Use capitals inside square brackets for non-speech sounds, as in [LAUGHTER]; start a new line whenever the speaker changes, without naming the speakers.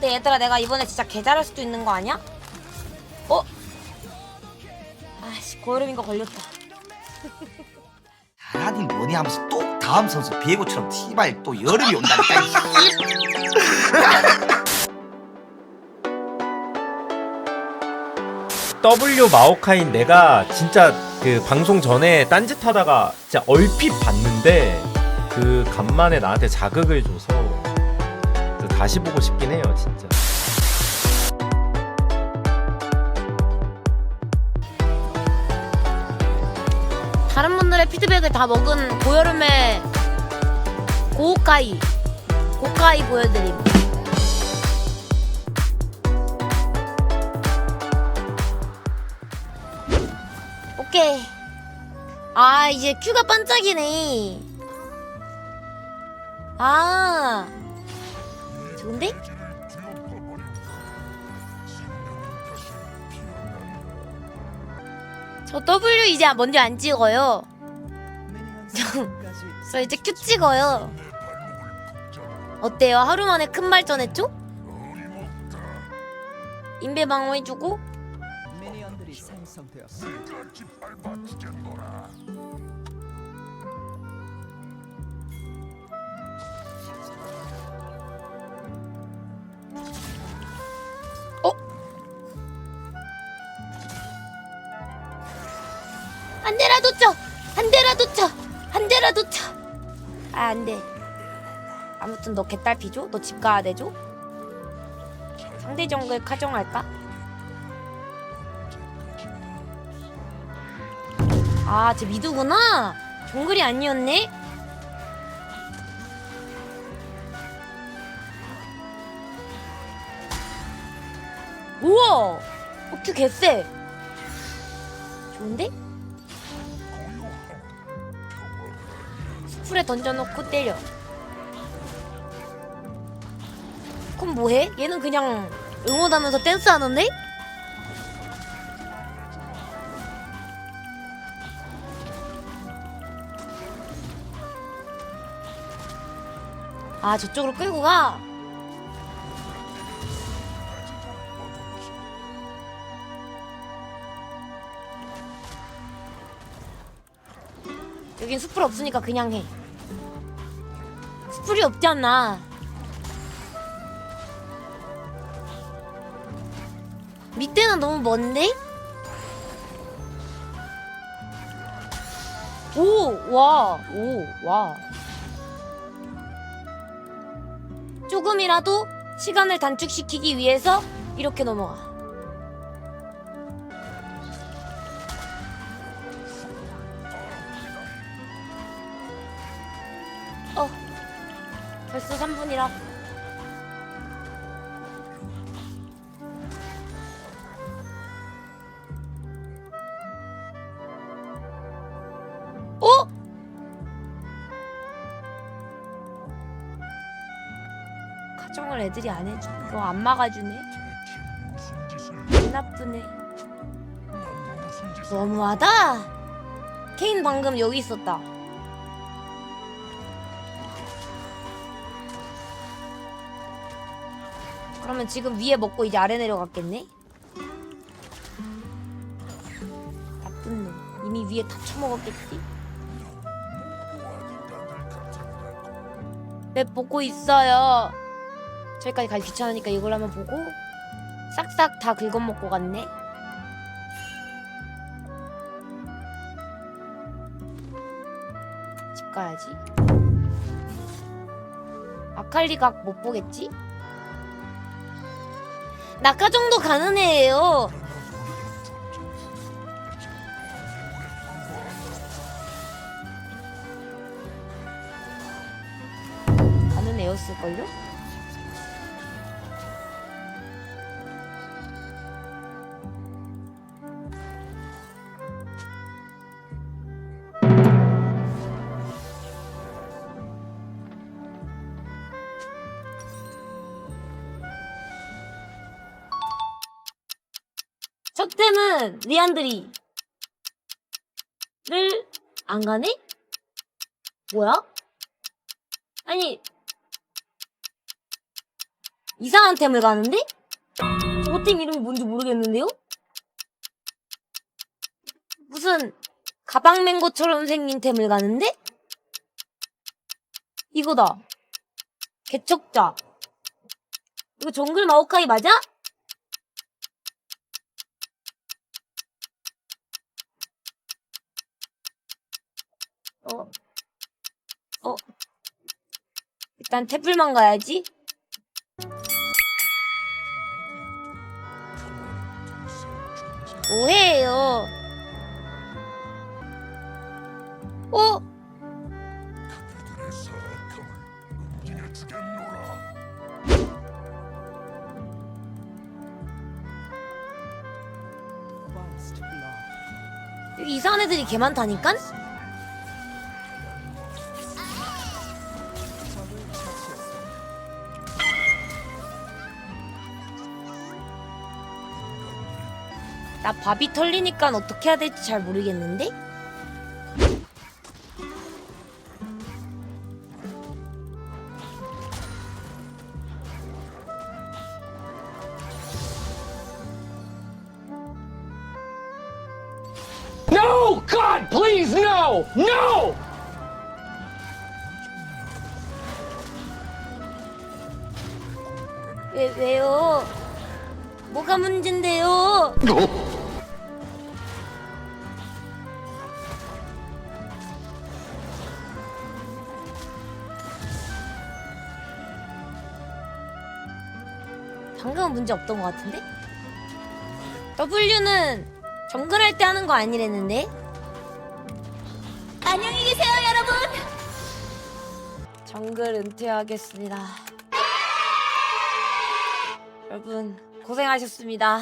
근데 얘들아 내가 이번에 진짜 개 잘할 수도 있는 거 아니야? 어? 아씨 고여름인 거 걸렸다
잘하긴 뭐니 하면서 또 다음 선수 비에고처럼 티발 또 여름이 온다니까 [LAUGHS]
W 마오카인 내가 진짜 그 방송 전에 딴짓하다가 진짜 얼핏 봤는데 그 간만에 나한테 자극을 줘서 또 다시 보고 싶긴 해요 진짜.
다른 분들의 피드백을 다 먹은 고여름의 고가이 고가이 보여드림. 오케이. 아 이제 큐가 반짝이네. 아 좋은데? 저 W 이제 뭔지 안 찍어요 [LAUGHS] 저 이제 큐 찍어요. 어때요? 하루 만에 큰 발전했죠? 인베 방어해주고 한 대라도 쳐! 한 대라도 쳐! 한 대라도 쳐! 아, 안 돼. 아무튼 너 개딸피죠? 너 집 가야 되죠? 상대 정글 카정할까? 아, 쟤 미드구나? 정글이 아니었네? 우와! 어큐 개쎄! 좋은데? 풀에 던져놓고 때려. 그럼 뭐해? 얘는 그냥 응원하면서 댄스하는데? 아 저쪽으로 끌고 가. 여긴 숲풀 없으니까 그냥 해. 숲풀이 없잖아. 밑에는 너무 먼데? 오, 와, 오, 와. 조금이라도 시간을 단축시키기 위해서 이렇게 넘어가. 벌써 3분이라. 어? 가정을 애들이 안 해주. 이거 안 막아주네. 개 나쁘네. 너무하다. 케인 방금 여기 있었다. 그러면 지금 위에 먹고 이제 아래 내려갔겠네? 나쁜 놈. 이미 위에 다 처먹었겠지? 맵 보고 있어요. 저기까지 가기 귀찮으니까 이걸 한번 보고 싹싹 다 긁어먹고 갔네. 집 가야지. 아칼리각 못 보겠지? 낙하 정도 가는 애예요. 가는 애였을걸요? 첫 템은 리안드리. 를 안 가네? 뭐야? 아니 이상한 템을 가는데? 저거 팀 이름이 뭔지 모르겠는데요? 무슨 가방 맨 것처럼 생긴 템을 가는데? 이거다. 개척자. 이거 정글 마오카이 맞아? 어. 어. 일단 태플만 가야지. 어?
First blood.
여기 이상한 애들이 개 많다니깐? 나 밥이 털리니까 어떻게 해야 될지 잘 모르겠는데?
No! God, please, no! No!
왜, 왜요? 뭐가 문제인데요? 방금은 문제 없던 것 같은데? W는 정글할 때 하는 거 아니랬는데? 안녕히 계세요, 여러분! 정글 은퇴하겠습니다. 여러분, 고생하셨습니다.